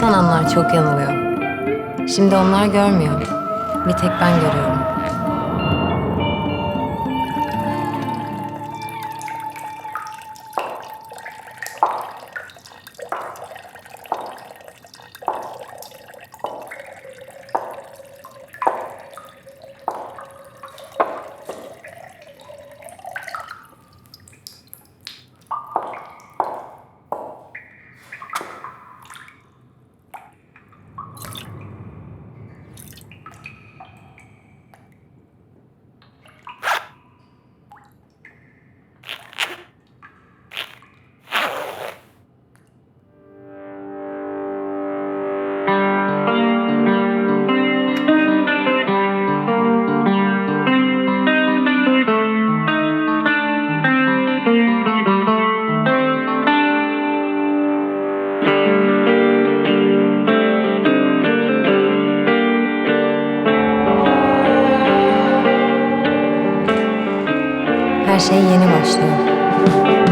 Sananlar çok yanılıyor. Şimdi onlar görmüyor. Bir tek ben görüyorum. Her şey yeni başlıyor.